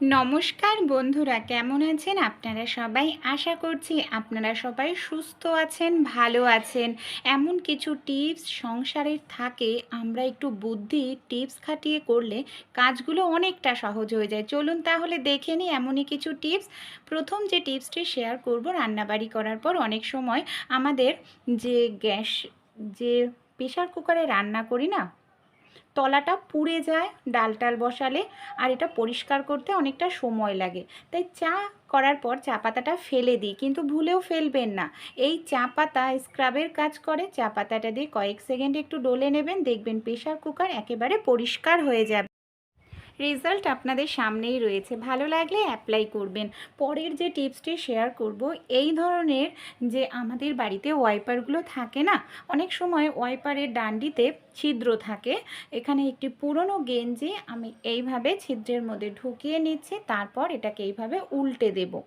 নমস্কার বন্ধুরা, কেমন আছেন? আপনারা সবাই আশা করছি আপনারা সবাই সুস্থ আছেন, ভালো আছেন। এমন কিছু টিপস সংসারের থাকে, আমরা একটু বুদ্ধি, টিপস খাটিয়ে করলে কাজগুলো অনেকটা সহজ হয়ে যায়। চলুন তাহলে দেখে নিই এমনই কিছু টিপস। প্রথম যে টিপসটি শেয়ার করব রান্নাবাড়ি করার পর, অনেক সময় আমাদের যে গ্যাস, যে প্রেশার কুকারে রান্না করি না তলাটা পুড়ে যায় ডাল টাল বসালে, আর এটা পরিষ্কার করতে অনেকটা সময় লাগে। তাই চা করার পর চা পাতাটা ফেলে দিই, কিন্তু ভুলেও ফেলবেন না। এই চা পাতা স্ক্রাবের কাজ করে, চা পাতাটা দিয়ে কয়েক সেকেন্ড একটু ডলে নেবেন, দেখবেন প্রেশার কুকার একেবারে পরিষ্কার হয়ে যাবে। রেজাল্ট আপনাদের সামনেই রয়েছে। ভালো লাগলে অ্যাপ্লাই করবেন। পরের যে টিপসটি শেয়ার করব, এই ধরনের যে আমাদের বাড়িতে ওয়াইপারগুলো থাকে না, অনেক সময় ওয়াইপারের ডান্ডিতে ছিদ্র থাকে। এখানে একটি পুরনো গেঞ্জি আমি এইভাবে ছিদ্রের মধ্যে ঢুকিয়ে নিচ্ছি, তারপর এটাকে এইভাবে উল্টে দেবো।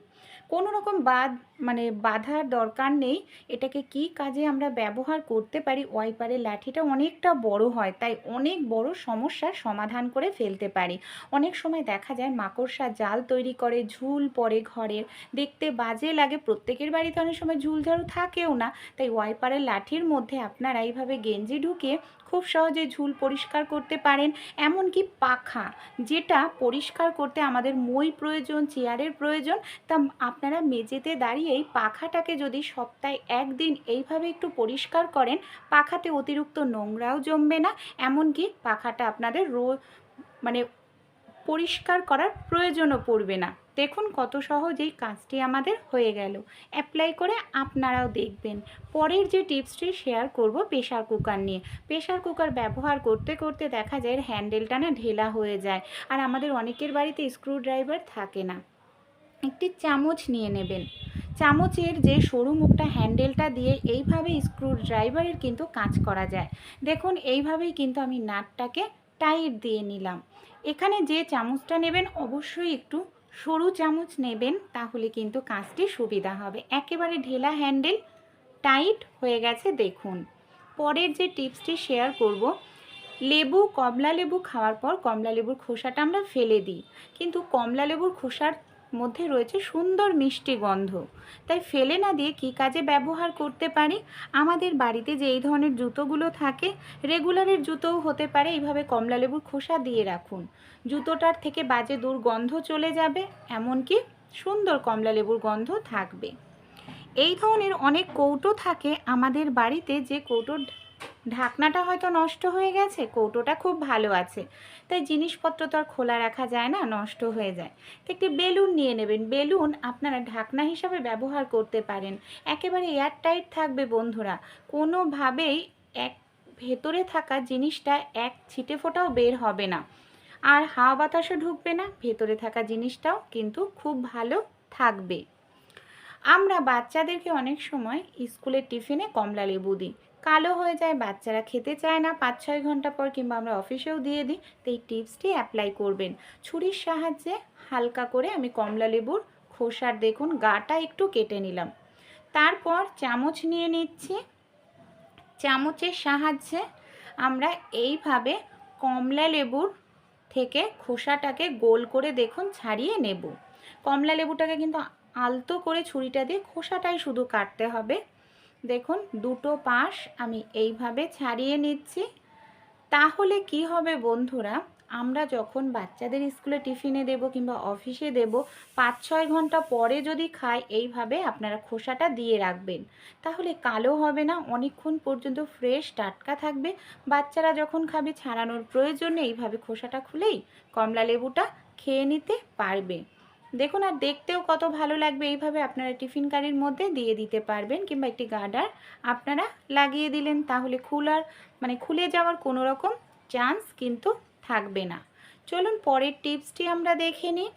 কোনো রকম বাদ মানে বাধার দরকার নেই। এটাকে কি কাজে আমরা ব্যবহার করতে পারি? ওয়াইপারের লাঠিটা অনেকটা বড় হয়, তাই অনেক বড় সমস্যার সমাধান করে ফেলতে পারি। অনেক সময় দেখা যায় মাকড়সা জাল তৈরি করে, ঝুল পড়ে ঘরের। দেখতে বাজে লাগে, প্রত্যেকের বাড়িতে অনেক সময় ঝুল ঝাড়ু থাকেও না। তাই ওয়াইপারের লাঠির মধ্যে আপনারা এইভাবে গেঞ্জি ঢুকিয়ে খুব সহজে ঝুল পরিষ্কার করতে পারেন, এমনকি পাখা, যেটা পরিষ্কার করতে আমাদের মই প্রয়োজন, চেয়ারের প্রয়োজন, তা আপনারা মেঝেতে দাঁড়িয়েই পাখাটাকে যদি সপ্তাহে একদিন এইভাবে একটু পরিষ্কার করেন, পাখাতে অতিরিক্ত নোংরাও জমবে না, এমনকি পাখাটা আপনাদের রো মানে পরিষ্কার করার প্রয়োজনও পড়বে না। দেখুন কত সহজেই কাজটি আমাদের হয়ে গেল। অ্যাপ্লাই করে আপনারাও দেখবেন। পরের যে টিপসটি শেয়ার করব প্রেশার কুকার নিয়ে। প্রেশার কুকার ব্যবহার করতে করতে দেখা যায় হ্যান্ডেলটা না ঢেলা হয়ে যায় আর আমাদের অনেকের বাড়িতে স্ক্রু ড্রাইভার থাকে না। একটি চামচ নিয়ে নেবেন। চামচের যে সরু মুখটা হ্যান্ডেলটা দিয়ে এইভাবে স্ক্রু ড্রাইভারের কিন্তু কাজ করা যায়। দেখুন এইভাবেই কিন্তু আমি নাটটাকে টাইট দিয়ে নিলাম। এখানে যে চামচটা নেবেন অবশ্যই একটু সরু চামচ নেবেন, তাহলে কিন্তু কাজটি সুবিধা হবে। একেবারে ঢেলা হ্যান্ডেল টাইট হয়ে গেছে, দেখুন। পরের যে টিপসটি শেয়ার করব, লেবু, কমলা লেবু খাওয়ার পর কমলা লেবুর খোসাটা আমরা ফেলে দিই। কিন্তু কমলা লেবুর খোসার মধ্যে রয়েছে সুন্দর মিষ্টি গন্ধ। তাই ফেলে না দিয়ে কী কাজে ব্যবহার করতে পারি? আমাদের বাড়িতে যে এই ধরনের জুতোগুলো থাকে রেগুলারের জুতোও হতে পারে, এইভাবে কমলা লেবুর খোসা দিয়ে রাখুন। জুতোটার থেকে বাজে দুর্গন্ধ চলে যাবে, এমনকি সুন্দর কমলা লেবুর গন্ধ থাকবে। এই ধরনের অনেক কৌটো থাকে আমাদের বাড়িতে, যে কৌটোর ঢাকনাটা হয়তো নষ্ট হয়ে গেছে, কৌটোটা খুব ভালো আছে। তাই জিনিসপত্র তো আর খোলা রাখা যায় না, নষ্ট হয়ে যায়। তো একটি বেলুন নিয়ে নেবেন। বেলুন আপনারা ঢাকনা হিসাবে ব্যবহার করতে পারেন। একেবারে এয়ারটাইট থাকবে বন্ধুরা। কোনোভাবেই এক ভেতরে থাকা জিনিসটা এক ছিটে ফোটাও বের হবে না। আর হাওয়া বাতাসও ঢুকবে না, ভেতরে থাকা জিনিসটাও কিন্তু খুব ভালো থাকবে। আমরা বাচ্চাদেরকে অনেক সময় স্কুলের টিফিনে কমলা লেবু দিই। কালো হয়ে যায়, বাচ্চারা খেতে চায় না। পাঁচ ছয় ঘণ্টা পর কিংবা আমরা অফিসেও দিয়ে দিই, তো এই টিপসটি অ্যাপ্লাই করবেন। ছুরির সাহায্যে হালকা করে আমি কমলা লেবুর খোসার দেখুন, গাটা একটু কেটে নিলাম। তারপর চামচ নিয়ে নিচ্ছি। চামচের সাহায্যে আমরা এইভাবে কমলা লেবুর থেকে খোসাটাকে গোল করে দেখুন, ছাড়িয়ে নেব। কমলা লেবুটাকে কিন্তু আলতো করে ছুরিটা দিয়ে খোসাটাই শুধু কাটতে হবে। দেখুন, দুটো পাশ আমি এইভাবে ছাড়িয়ে নিচ্ছি। তাহলে কি হবে বন্ধুরা? আমরা যখন বাচ্চাদের স্কুলে টিফিনে দেব কিংবা অফিসে দেব পাঁচ ছয় ঘণ্টা পরে যদি খাই, এইভাবে আপনারা খোসাটা দিয়ে রাখবেন। তাহলে কালো হবে না, অনেকক্ষণ পর্যন্ত ফ্রেশ টাটকা থাকবে। বাচ্চারা যখন খাবে, ছাড়ানোর প্রয়োজনে এইভাবে খোসাটা খুলেই কমলা লেবুটা খেয়ে নিতে পারবে। দেখুন, আর দেখতেও কত ভালো লাগবে এইভাবে আপনারা টিফিন কারির মধ্যে দিয়ে দিতে পারবেন কিংবা একটি গার্ডার আপনারা লাগিয়ে দিলেন। তাহলে খুলার মানে খুলে যাওয়ার কোনো রকম চান্স কিন্তু থাকবে না। চলুন পরের টিপসটি আমরা দেখে নিই।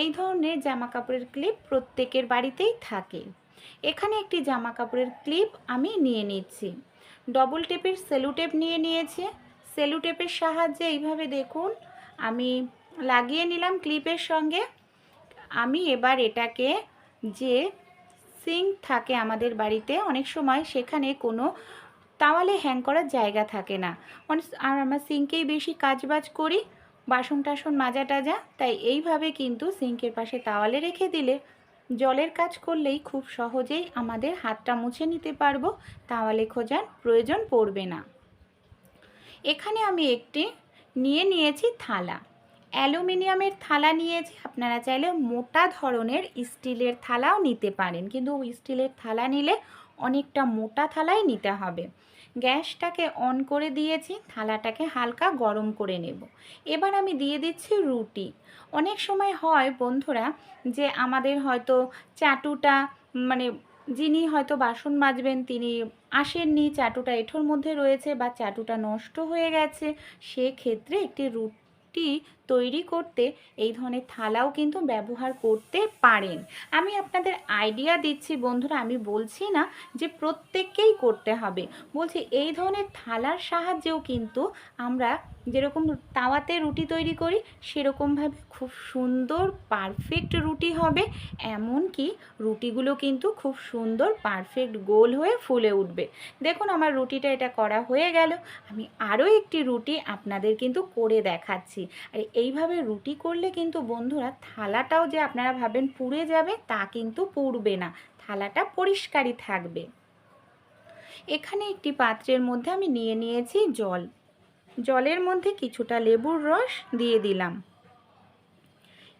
এই ধরনের জামা কাপড়ের ক্লিপ প্রত্যেকের বাড়িতেই থাকে। এখানে একটি জামা কাপড়ের ক্লিপ আমি নিয়ে নিচ্ছি। ডবল টেপের সেলুটেপ নিয়ে নিয়েছে। সেলুটেপের সাহায্যে এইভাবে দেখুন, আমি লাগিয়ে নিলাম ক্লিপের সঙ্গে। আমি এবার এটাকে যে সিঙ্ক থাকে আমাদের বাড়িতে, অনেক সময় সেখানে কোনো তাওয়ালে হ্যাং করার জায়গা থাকে না। আর আমরা সিঙ্কেই বেশি কাজবাজ করি, বাসন টাসন মাজা টাজা, তাই এইভাবে কিন্তু সিঙ্কের পাশে তাওয়ালে রেখে দিলে জলের কাজ করলেই খুব সহজেই আমাদের হাতটা মুছে নিতে পারব, তাওয়ালে খোঁজার প্রয়োজন পড়বে না। এখানে আমি একটি নিয়ে নিয়েছি থালা। অ্যালুমিনিয়ামের থালা নিয়েছি আপনারা চাইলে মোটা ধরনের স্টিলের থালাও নিতে পারেন। কিন্তু স্টিলের থালা নিলে অনেকটা মোটা থালাই নিতে হবে। গ্যাসটাকে অন করে দিয়েছি, থালাটাকে হালকা গরম করে নেব। এবার আমি দিয়ে দিচ্ছি রুটি। অনেক সময় হয় বন্ধুরা যে আমাদের হয়তো চাটুটা মানে যিনি হয়তো বাসন মাজবেন তিনি আসেননি, চাটুটা এঁঠোর মধ্যে রয়েছে বা চাটুটা নষ্ট হয়ে গেছে, সেক্ষেত্রে একটি রুটি তৈরি করতে এই ধরনের থালাও কিন্তু ব্যবহার করতে পারেন। আমি আপনাদের আইডিয়া দিচ্ছি বন্ধুরা, আমি বলছি না যে প্রত্যেককেই করতে হবে। বলছি এই ধরনের থালার সাহায্যেও কিন্তু আমরা যেরকম তাওয়াতে রুটি তৈরি করি, সেরকমভাবে খুব সুন্দর পারফেক্ট রুটি হবে। এমনকি রুটিগুলো কিন্তু খুব সুন্দর পারফেক্ট গোল হয়ে ফুলে উঠবে। দেখুন আমার রুটিটা এটা করা হয়ে গেল। আমি আরও একটি রুটি আপনাদের কিন্তু করে দেখাচ্ছি। আর এইভাবে রুটি করলে কিন্তু বন্ধুরা থালাটাও যে আপনারা ভাবেন পুড়ে যাবে, তা কিন্তু পুড়বে না। থালাটা পরিষ্কারই থাকবে। এখানে একটি পাত্রের মধ্যে আমি নিয়ে নিয়েছি জল। জলের মধ্যে কিছুটা লেবুর রস দিয়ে দিলাম।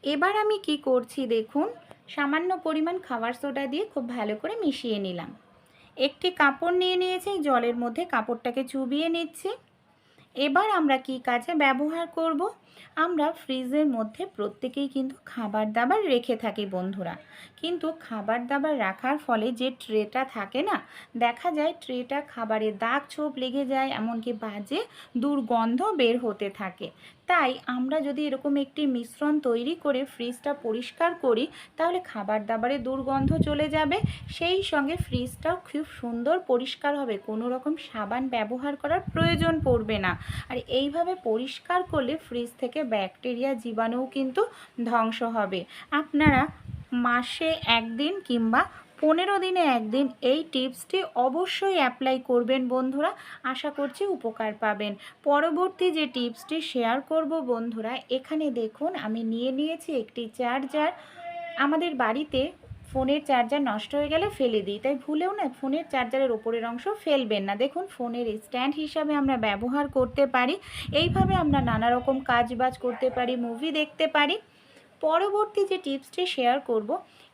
এবার আমি কি করছি দেখুন, সামান্য পরিমাণ খাবার সোডা দিয়ে খুব ভালো করে মিশিয়ে নিলাম। একটি কাপড় নিয়ে নিয়েছি, জলের মধ্যে কাপড়টাকে চুবিয়ে নিচ্ছি। এবার আমরা কি কাজে ব্যবহার করব? আমরা ফ্রিজের মধ্যে প্রত্যেকেই কিন্তু খাবার দাবার রেখে থাকি বন্ধুরা। কিন্তু খাবার দাবার রাখার ফলে যে ট্রেটা থাকে না, দেখা যায় ট্রেটা খাবারে দাগ ছোপ লেগে যায়, এমনকি বাজে দুর্গন্ধ বের হতে থাকে। তাই আমরা যদি এরকম একটি মিশ্রণ তৈরি করে ফ্রিজটা পরিষ্কার করি, তাহলে খাবার দাবারে দুর্গন্ধ চলে যাবে। সেই সঙ্গে ফ্রিজটাও খুব সুন্দর পরিষ্কার হবে। কোনো রকম সাবান ব্যবহার করার প্রয়োজন পড়বে না। আর এইভাবে পরিষ্কার করলে ফ্রিজ থেকে ব্যাকটেরিয়া জীবাণুও কিন্তু ধ্বংস হবে। আপনারা মাসে একদিন কিংবা পনেরো দিনে একদিন এই টিপসটি অবশ্যই অ্যাপ্লাই করবেন বন্ধুরা। আশা করছি উপকার পাবেন। পরবর্তী যে টিপসটি শেয়ার করব বন্ধুরা, এখানে দেখুন আমি নিয়ে নিয়েছি একটি চার্জার। আমাদের বাড়িতে ফোনের চার্জার নষ্ট হয়ে গেলে ফেলে দিই, তাই ভুলেও না ফোনের চার্জারের ওপরের অংশ ফেলবেন না। দেখুন ফোনের স্ট্যান্ড হিসাবে আমরা ব্যবহার করতে পারি, এইভাবে আমরা নানা রকম কাজ বাজ করতে পারি, মুভি দেখতে পারি। পরবর্তী যে টিপসটি শেয়ার করব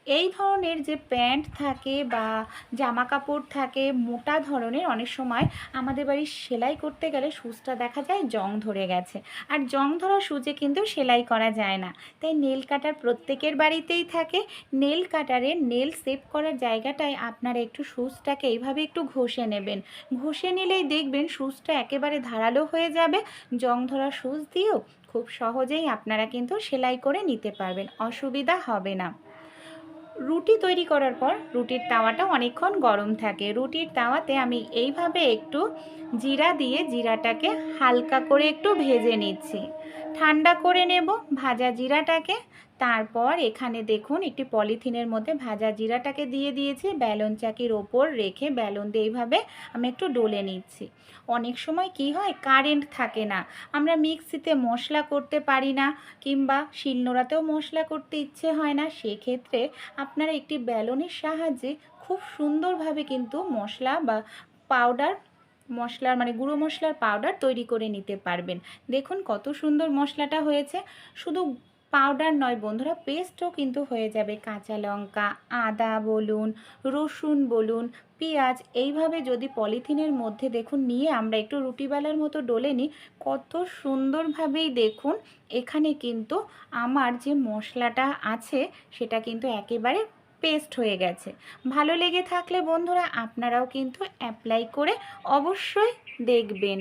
এই ধরনের যে প্যান্ট থাকে বা জামা কাপড় থাকে, মোটা ধরনের অনেক সময় আমাদের বাড়ির সেলাই করতে গেলে সুচটা দেখা যায় জং ধরে গেছে। আর জং ধরা সুচে কিন্তু সেলাই করা যায় না। তাই নেল কাটার প্রত্যেকের বাড়িতেই থাকে। নেল কাটারে নেল সেভ করার জায়গাটায় আপনারা একটু সুচটাকে এইভাবে একটু ঘষে নেবেন। ঘষে নিলেই দেখবেন সুচটা একেবারে ধারালো হয়ে যাবে। জং ধরা সুচ দিয়েও খুব সহজেই আপনারা কিন্তু সেলাই করে নিতে পারবেন। অসুবিধা হবে না। রুটি তৈরি করার পর রুটির তাওয়াটা অনেকক্ষণ গরম থাকে। রুটির তাওয়াতে আমি এইভাবে একটু জিরা দিয়ে জিরাটাকে হালকা করে একটু ভেজে নিচ্ছি। ঠান্ডা করে নেব ভাজা জিরাটাকে। তারপর এখানে দেখুন, একটি পলিথিনের মধ্যে ভাজা জিরাটাকে দিয়ে দিয়েছি। ব্যালন চাকির ওপর রেখে ব্যালন দিয়ে এইভাবে আমি একটু ডলে নিচ্ছি। অনেক সময় কি হয়, কারেন্ট থাকে না। আমরা মিক্সিতে মশলা করতে পারি না কিংবা শিলনোড়াতেও মশলা করতে ইচ্ছে হয় না। সেক্ষেত্রে আপনারা একটি ব্যালনের সাহায্যে খুব সুন্দরভাবে কিন্তু মশলা বা পাউডার, মশলার মানে গুঁড়ো মশলার পাউডার তৈরি করে নিতে পারবেন। দেখুন কত সুন্দর মশলাটা হয়েছে। শুধু পাউডার নয় বন্ধুরা পেস্টও কিন্তু হয়ে যাবে কাঁচা লঙ্কা, আদা বলুন, রসুন বলুন, পেঁয়াজ। এইভাবে যদি পলিথিনের মধ্যে দেখুন, নিয়ে আমরা একটু রুটিবেলার মতো ডলে নিই, কত সুন্দরভাবেই দেখুন, এখানে কিন্তু আমার যে মশলাটা আছে, সেটা কিন্তু একেবারে পেস্ট হয়ে গেছে। ভালো লেগে থাকলে বন্ধুরা, আপনারাও কিন্তু অ্যাপ্লাই করে অবশ্যই দেখবেন।